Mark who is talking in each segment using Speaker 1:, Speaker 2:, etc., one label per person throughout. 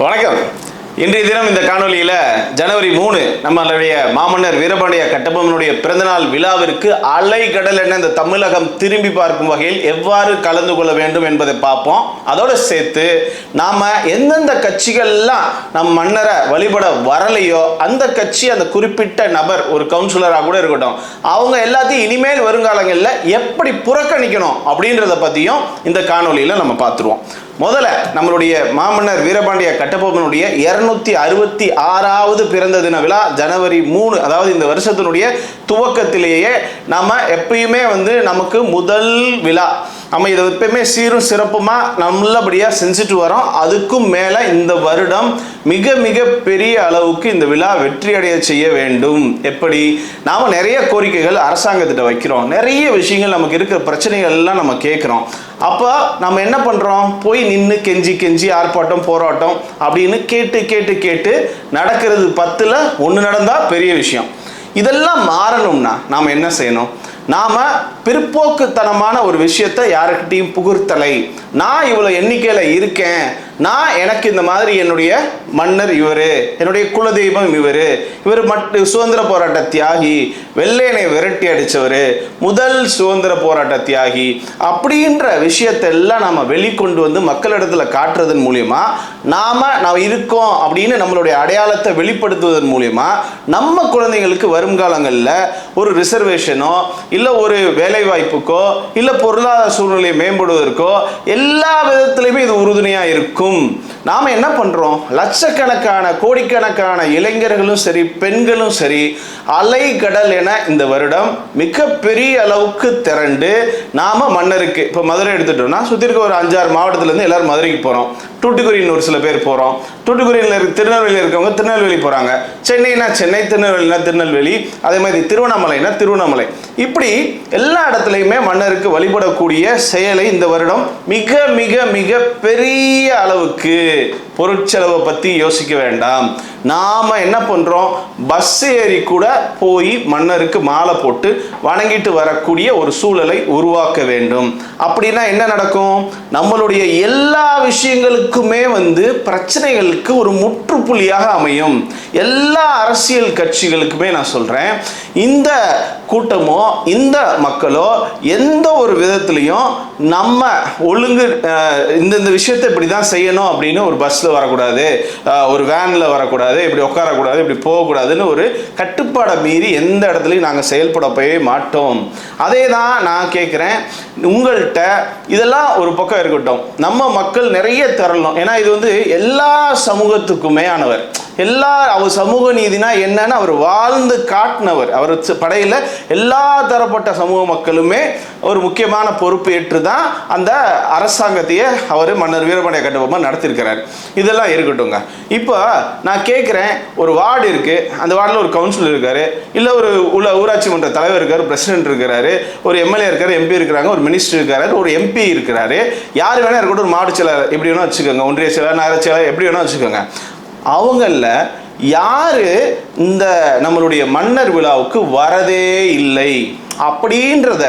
Speaker 1: வணக்கம். இன்றைய தினம் இந்த காணொலியில் ஜனவரி மூணு நம்மளுடைய மாமன்னர் வீரபாண்டிய கட்டபொம்மனுடைய பிறந்தநாள் விழாவிற்கு அலை கடல் என இந்த தமிழகம் திரும்பி பார்க்கும் வகையில் எவ்வாறு கலந்து கொள்ள வேண்டும் என்பதை பார்ப்போம். அதோடு சேர்த்து நாம் எந்தெந்த கட்சிகள்லாம் நம் மன்னரை வழிபட வரலையோ அந்த கட்சி அந்த குறிப்பிட்ட நபர் ஒரு கவுன்சிலராக கூட இருக்கட்டும் அவங்க எல்லாத்தையும் இனிமேல் வருங்காலங்களில் எப்படி புறக்கணிக்கணும் அப்படின்றத பற்றியும் இந்த காணொலியில் நம்ம பார்த்துருவோம். முதல்ல நம்மளுடைய மாமன்னர் வீரபாண்டிய கட்டபொம்மனுடைய இருநூத்தி அறுபத்தி ஆறாவது பிறந்த தின விழா ஜனவரி மூணு அதாவது இந்த வருஷத்தினுடைய துவக்கத்திலேயே நம்ம எப்பயுமே வந்து நமக்கு முதல் விழா. நம்ம இதை எப்பயுமே சீரும் சிறப்புமாக நல்லபடியாக செஞ்சுட்டு வரோம். அதுக்கும் மேலே இந்த வருடம் மிக மிக பெரிய அளவுக்கு இந்த விழா வெற்றி அடைய செய்ய வேண்டும். எப்படி? நாம் நிறைய கோரிக்கைகள் அரசாங்கத்திட்ட வைக்கிறோம். நிறைய விஷயங்கள் நமக்கு இருக்கிற பிரச்சனைகள்லாம் நம்ம கேட்குறோம். அப்போ நம்ம என்ன பண்ணுறோம் போய் நின்று கெஞ்சி கெஞ்சி ஆர்ப்பாட்டம் போராட்டம் அப்படின்னு கேட்டு கேட்டு கேட்டு நடக்கிறது பத்தில் ஒன்று நடந்தால் பெரிய விஷயம். இதெல்லாம் மாறணும்னா நாம் என்ன செய்யணும்? நாம் பிற்போக்குத்தனமான ஒரு விஷயத்தை யாருக்கிட்டையும் புகுர்த்தலை. நான் இவ்வளோ எண்ணிக்கையில் இருக்கேன். நான் எனக்கு இந்த மாதிரி என்னுடைய மன்னர் இவர் என்னுடைய குலதெய்வம் இவர் இவர் மட்டு சுதந்திர போராட்ட தியாகி வெள்ளையனை விரட்டி அடித்தவர் முதல் சுதந்திர போராட்ட தியாகி அப்படின்ற விஷயத்தை எல்லாம் நாம் வெளிக்கொண்டு வந்து மக்களிடத்தில் காட்டுறதன் மூலியமா நாம் நாம் இருக்கோம் அப்படின்னு நம்மளுடைய அடையாளத்தை வெளிப்படுத்துவதன் மூலியமா நம்ம குழந்தைங்களுக்கு வருங்காலங்களில் ஒரு ரிசர்வேஷனோ இல்லை ஒரு வேலை வாய்ப்புக்கோ இல்லை பொருளாதார சூழ்நிலையை மேம்படுவதற்கோ எல்லா விதத்திலையுமே இது உறுதுணையாக இருக்கும். நாம் என்ன பண்ணுறோம் லட்சக்கணக்கான கோடிக்கணக்கான இளைஞர்களும் சரி பெண்களும் சரி அலைகடல் என இந்த வருடம் மிகப்பெரிய அளவுக்கு திரண்டு நாம் மன்னருக்கு இப்போ மதுரை எடுத்துட்டோம்னா சுற்றி இருக்க ஒரு அஞ்சாறு மாவட்டத்துலேருந்து எல்லாரும் மதுரைக்கு போகிறோம் தூட்டுக்குடின்னு ஒரு சில பேர் போகிறோம் தூட்டுக்குடியில் இருக்க திருநெல்வேலியில் இருக்கவங்க திருநெல்வேலி போகிறாங்க சென்னைனா சென்னை திருநெல்வேலினா திருநெல்வேலி. அதே மாதிரி திருவண்ணாமலைனா திருவண்ணாமலை. இப்படி எல்லா இடத்துலையுமே மன்னருக்கு வழிபடக்கூடிய செயலை இந்த வருடம் மிக மிக மிக பெரிய அளவுக்கு பொருட்செலவை பற்றி யோசிக்க வேண்டாம். நாம் என்ன பண்ணுறோம் பஸ் ஏறி கூட போய் மன்னருக்கு மாலை போட்டு வணங்கிட்டு வரக்கூடிய ஒரு சூழலை உருவாக்க வேண்டும். அப்படின்னா என்ன நடக்கும்? நம்மளுடைய எல்லா விஷயங்களுக்குமே வந்து பிரச்சனைகளுக்கு ஒரு முற்றுப்புள்ளியாக அமையும். எல்லா அரசியல் கட்சிகளுக்குமே நான் சொல்கிறேன் இந்த கூட்டமோ இந்த மக்களோ எந்த ஒரு விதத்துலையும் நம்ம ஒழுங்கு இந்த இந்தந்த விஷயத்தை இப்படி தான் செய்யணும் அப்படின்னு ஒரு பஸ்ஸில் வரக்கூடாது. ஒரு வேனில் வரக்கூடாது. இப்படி உட்காரக்கூடாது இப்படி போகக்கூடாதுன்னு ஒரு கட்டுப்பாடை மீறி எந்த இடத்துலையும் நாங்கள் செயல்பட போய் மாட்டோம். அதே தான் நான் கேட்குறேன் உங்கள்கிட்ட இதெல்லாம் ஒரு பக்கம் இருக்கட்டும். நம்ம மக்கள் நிறைய திரளணும் ஏன்னா இது வந்து எல்லா சமூகத்துக்குமே ஆனவர் எல்லா அவர் சமூக நீதினா என்னன்னு அவர் வாழ்ந்து காட்டினவர். அவர் படையில் எல்லா தரப்பட்ட சமூக மக்களுமே ஒரு முக்கியமான பொறுப்பு ஏற்று தான் அந்த அரசாங்கத்தையே அவர் மன்னர் வீரபாண்டிய கட்டபொம்மன் நடத்தியிருக்கிறார். இதெல்லாம் இருக்கட்டுங்க இப்போ நான் கேட்குறேன் ஒரு வார்டு இருக்குது அந்த வார்டில் ஒரு கவுன்சிலர் இருக்காரு. இல்லை ஒரு உள்ள ஊராட்சி மன்ற தலைவர் இருக்கார் பிரசிடென்ட் இருக்கிறாரு. ஒரு எம்எல்ஏ இருக்கார் எம்பி இருக்கிறாங்க ஒரு மினிஸ்டர் இருக்காரு ஒரு எம்பி இருக்கிறாரு. யார் வேணால் இருக்கட்டும் ஒரு மாவட்ட செயலர் எப்படி வேணால் வச்சுக்கோங்க. ஒன்றிய செயலர் நகர செயலர் எப்படி வேணால் வச்சுக்கோங்க. அவங்களில் யாரு இந்த நம்மளுடைய மன்னர் விழாவுக்கு வரதே இல்லை. அப்படின்றத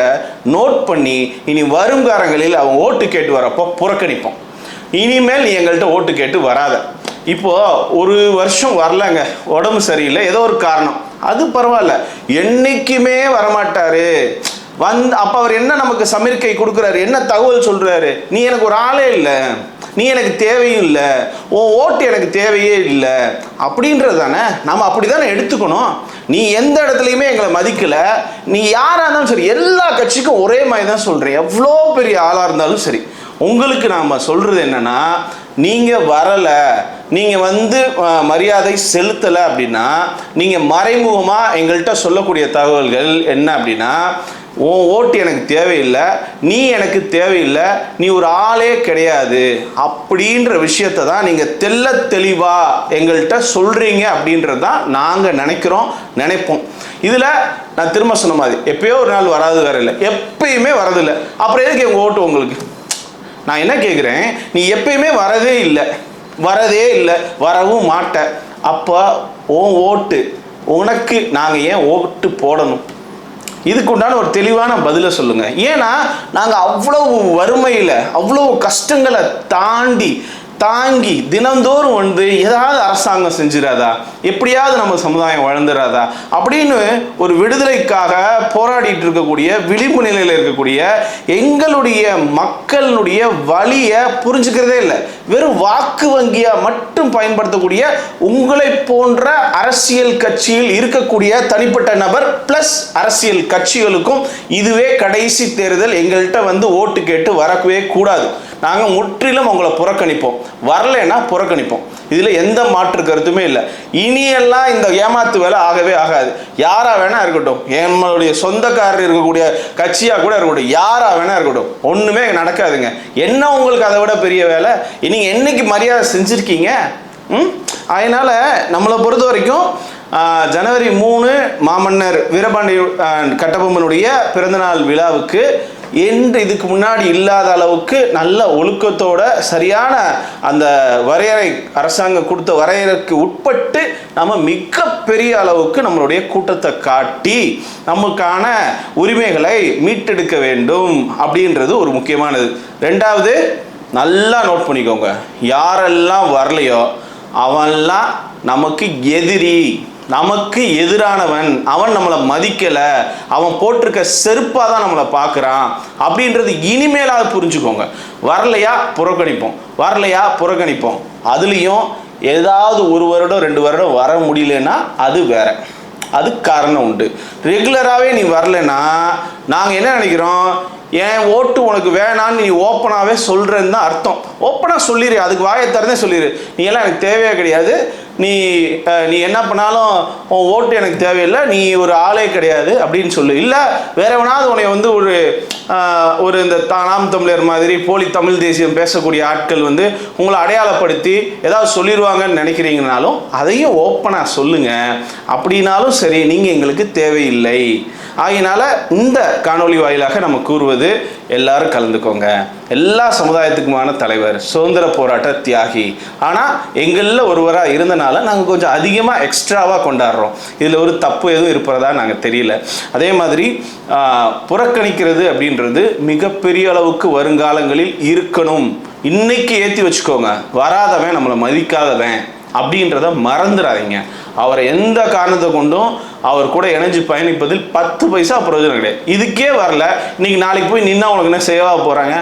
Speaker 1: நோட் பண்ணி இனி வருங்காலங்களில் அவங்க ஓட்டு கேட்டு வரப்போ புறக்கணிப்போம். இனிமேல் நீ எங்கள்கிட்ட ஓட்டு கேட்டு வராத. இப்போ ஒரு வருஷம் வரலங்க உடம்பு சரியில்லை ஏதோ ஒரு காரணம். அது பரவாயில்ல. என்னைக்குமே வரமாட்டாரு. வந்து அப்போ அவர் என்ன நமக்கு சமிர்க்கை கொடுக்குறாரு? என்ன தகவல் சொல்றாரு? நீ எனக்கு ஒரு ஆளே இல்லை. நீ எனக்கு தேவையும் இல்லை உன் ஓட்டு எனக்கு தேவையே இல்லை அப்படின்றது தானே நம்ம அப்படி தானே எடுத்துக்கணும். நீ எந்த இடத்துலையுமே எங்களை மதிக்கலை. நீ யாராக இருந்தாலும் சரி எல்லா கட்சிக்கும் ஒரே மாதிரி தான் சொல்கிறேன் எவ்வளோ பெரிய ஆளாக இருந்தாலும் சரி. உங்களுக்கு நாம் சொல்கிறது என்னன்னா நீங்கள் வரலை நீங்கள் வந்து மரியாதை செலுத்தலை அப்படின்னா நீங்கள் மறைமுகமாக எங்கள்கிட்ட சொல்லக்கூடிய தகவல்கள் என்ன அப்படின்னா உன் ஓட்டு எனக்கு தேவையில்லை நீ எனக்கு தேவையில்லை நீ ஒரு ஆளே கிடையாது. அப்படின்ற விஷயத்தை தான் நீங்கள் தெல்ல தெளிவாக எங்கள்கிட்ட சொல்கிறீங்க அப்படின்றது தான் நாங்கள் நினைக்கிறோம் நினைப்போம். இதில் நான் திரும்ப சொன்ன மாதிரி எப்பயோ ஒரு நாள் வராது வேற இல்லை. எப்பயுமே வரதில்லை அப்புறம் எதுக்கு எங்கள் ஓட்டு உங்களுக்கு? நான் என்ன கேட்குறேன் நீ எப்பயுமே வரதே இல்லை. வரதே இல்லை. வரவும் மாட்ட. அப்போ உன் ஓட்டு உனக்கு நாங்கள் ஏன் ஓட்டு போடணும்? இதுக்கு உண்டான ஒரு தெளிவான பதிலை சொல்லுங்க. ஏன்னா நாங்கள் அவ்வளவு வறுமையில் அவ்வளவு கஷ்டங்களை தாண்டி தாங்கி தினந்தோறும் வந்து ஏதாவது அரசாங்கம் செஞ்சிடாதா எப்படியாவது நம்ம சமுதாயம் வளர்ந்துடாதா அப்படின்னு ஒரு விடுதலைக்காக போராடிட்டு இருக்கக்கூடிய விழிப்பு நிலையில் இருக்கக்கூடிய எங்களுடைய மக்களுடைய வழியை புரிஞ்சுக்கிறதே இல்லை. வெறும் வாக்கு வங்கியாக மட்டும் பயன்படுத்தக்கூடிய உங்களை போன்ற அரசியல் கட்சியில் இருக்கக்கூடிய தனிப்பட்ட நபர் பிளஸ் அரசியல் கட்சிகளுக்கும் இதுவே கடைசி தேர்தல் எங்கள்கிட்ட வந்து ஓட்டு கேட்டு வரவே கூடாது. நாங்கள் முற்றிலும் உங்களை புறக்கணிப்போம். வரலைன்னா புறக்கணிப்போம். இதில் எந்த மாற்று கருத்துமே இல்லை. இனியெல்லாம் இந்த ஏமாத்து வேலை ஆகவே ஆகாது. யாராக வேணா இருக்கட்டும். நம்மளுடைய சொந்தக்காரர் இருக்கக்கூடிய கட்சியாக கூட இருக்கட்டும். யாராக வேணா இருக்கட்டும். ஒன்றுமே நடக்காதுங்க. என்ன உங்களுக்கு அதை விட பெரிய வேலை? நீங்கள் என்னைக்கு மரியாதை செஞ்சுருக்கீங்க? ம்? நம்மளை பொறுத்த வரைக்கும் ஜனவரி மூணு மாமன்னர் வீரபாண்டி கட்டபொம்மனுடைய பிறந்தநாள் விழாவுக்கு என்று இதுக்கு முன்னாடி இல்லாத அளவுக்கு நல்ல ஒழுக்கத்தோட சரியான அந்த வரையறை அரசாங்கம் கொடுத்த வரையறைக்கு உட்பட்டு நம்ம மிகப்பெரிய அளவுக்கு நம்மளுடைய கூட்டத்தை காட்டி நமக்கான உரிமைகளை மீட்டெடுக்க வேண்டும் அப்படின்றது ஒரு முக்கியமானது. ரெண்டாவது நல்லா நோட் பண்ணிக்கோங்க. யாரெல்லாம் வரலையோ அவன்லாம் நமக்கு எதிரி. நமக்கு எதிரானவன் அவன் நம்மளை மதிக்கலை அவன் போட்டிருக்க செருப்பாக தான் நம்மளை பார்க்குறான் அப்படின்றது இனிமேலாவது புரிஞ்சுக்கோங்க. வரலையா புறக்கணிப்போம். வரலையா புறக்கணிப்போம். அதுலேயும் ஏதாவது ஒரு வருடம் ரெண்டு வருடம் வர முடியலன்னா அது வேற. அது காரணம் உண்டு. ரெகுலராகவே நீ வரலைன்னா நாங்கள் என்ன நினைக்கிறோம்? என் ஓட்டு உனக்கு வேணான்னு நீ ஓப்பனாகவே சொல்கிறேன்னு தான் அர்த்தம். ஓப்பனாக சொல்லிடு அதுக்கு வாயை திறந்தே சொல்லிடு நீ எல்லாம் எனக்கு தேவையே கிடையாது. நீ நீ என்ன பண்ணாலும் உன் ஓட்டு எனக்கு தேவையில்லை. நீ ஒரு ஆளே கிடையாது அப்படின்னு சொல்லு. இல்லை வேற எவனாவது உன்னை வந்து ஒரு ஒரு இந்த தானாம் தமிழர் மாதிரி போலி தமிழ் தேசியம் பேசக்கூடிய ஆட்கள் வந்து உங்களை அடையாளப்படுத்தி ஏதாவது சொல்லிடுவாங்கன்னு நினைக்கிறீங்கனாலும் அதையும் ஓப்பனாக சொல்லுங்கள் அப்படின்னாலும் சரி நீங்கள் எங்களுக்கு தேவையில்லை. ஆகினால இந்த காணொளி வாயிலாக நம்ம கூறுவது எல்லாரும் கலந்துக்கோங்க. எல்லா சமுதாயத்துக்குமான தலைவர் சுதந்திர போராட்ட தியாகி. ஆனால் எங்களில் ஒருவராக இருந்தனால நாங்கள் கொஞ்சம் அதிகமாக எக்ஸ்ட்ராவாக கொண்டாடுறோம். இதில் ஒரு தப்பு எதுவும் இருப்பதா நாங்கள் தெரியல. அதே மாதிரி புறக்கணிக்கிறது அப்படின்றது மிகப்பெரிய அளவுக்கு வருங்காலங்களில் இருக்கணும். இன்னைக்கு ஏற்றி வச்சுக்கோங்க. வராதவன் நம்மளை மதிக்காதவன். அப்படின்றத மறந்துடாதீங்க அவரை எந்த காரணத்தை கொண்டும் அவர் கூட இணைஞ்சு பயணிப்பதில் பத்து பைசா பிரயோஜனம் கிடையாது. இதுக்கே வரல. இன்னைக்கு நாளைக்கு போய் நின்னா உனக்கு என்ன சேவா போகிறாங்க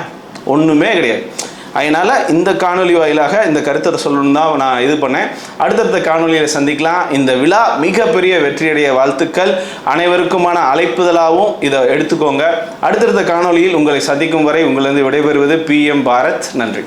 Speaker 1: ஒன்றுமே கிடையாது. அதனால் இந்த காணொளி வாயிலாக இந்த கருத்தை சொல்லணும் தான் நான் இது பண்ணேன். அடுத்தடுத்த காணொலியில் சந்திக்கலாம். இந்த விழா மிகப்பெரிய வெற்றியடைய வாழ்த்துக்கள். அனைவருக்குமான அழைப்புதலாகவும் இதை எடுத்துக்கோங்க. அடுத்தடுத்த காணொளியில் உங்களை சந்திக்கும் வரை உங்களிருந்து விடைபெறுவது பிஎம் பாரத். நன்றி.